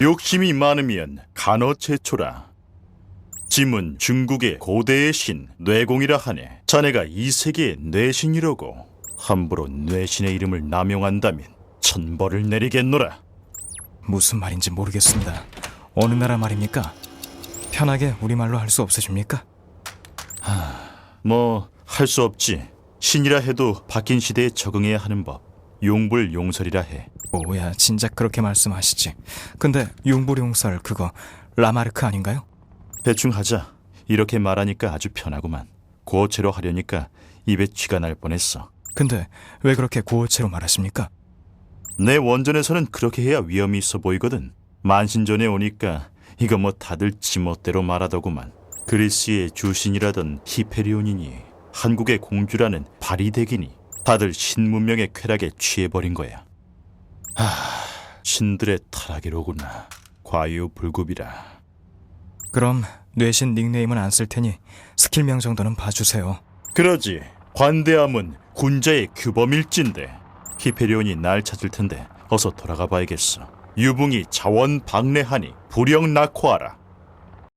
욕심이 많으면 간어체초라. 짐은 중국의 고대의 신 뇌공이라 하네. 자네가 이 세계의 뇌신이로고 함부로 뇌신의 이름을 남용한다면 천벌을 내리겠노라. 무슨 말인지 모르겠습니다. 어느 나라 말입니까? 편하게 우리말로 할 수 없으십니까? 뭐 할 수 없지. 신이라 해도 바뀐 시대에 적응해야 하는 법. 용불 용설이라 해. 오야 진작 그렇게 말씀하시지. 근데 용불 용설 그거 라마르크 아닌가요? 대충 하자. 이렇게 말하니까 아주 편하구만. 고어체로 하려니까 입에 쥐가 날 뻔했어. 근데 왜 그렇게 고어체로 말하십니까? 내 원전에서는 그렇게 해야 위험이 있어 보이거든. 만신전에 오니까 이거 뭐 다들 지멋대로 말하더구만. 그리스의 주신이라던 히페리온이니 한국의 공주라는 바리덱이니 다들 신문명의 쾌락에 취해버린 거야. 하, 신들의 타락이로구나. 과유불급이라. 그럼 뇌신 닉네임은 안 쓸 테니 스킬명 정도는 봐주세요. 그러지. 관대함은 군자의 규범일진데 히페리온이 날 찾을 텐데 어서 돌아가 봐야겠어. 유붕이 자원 방래하니 불영 낙호하라.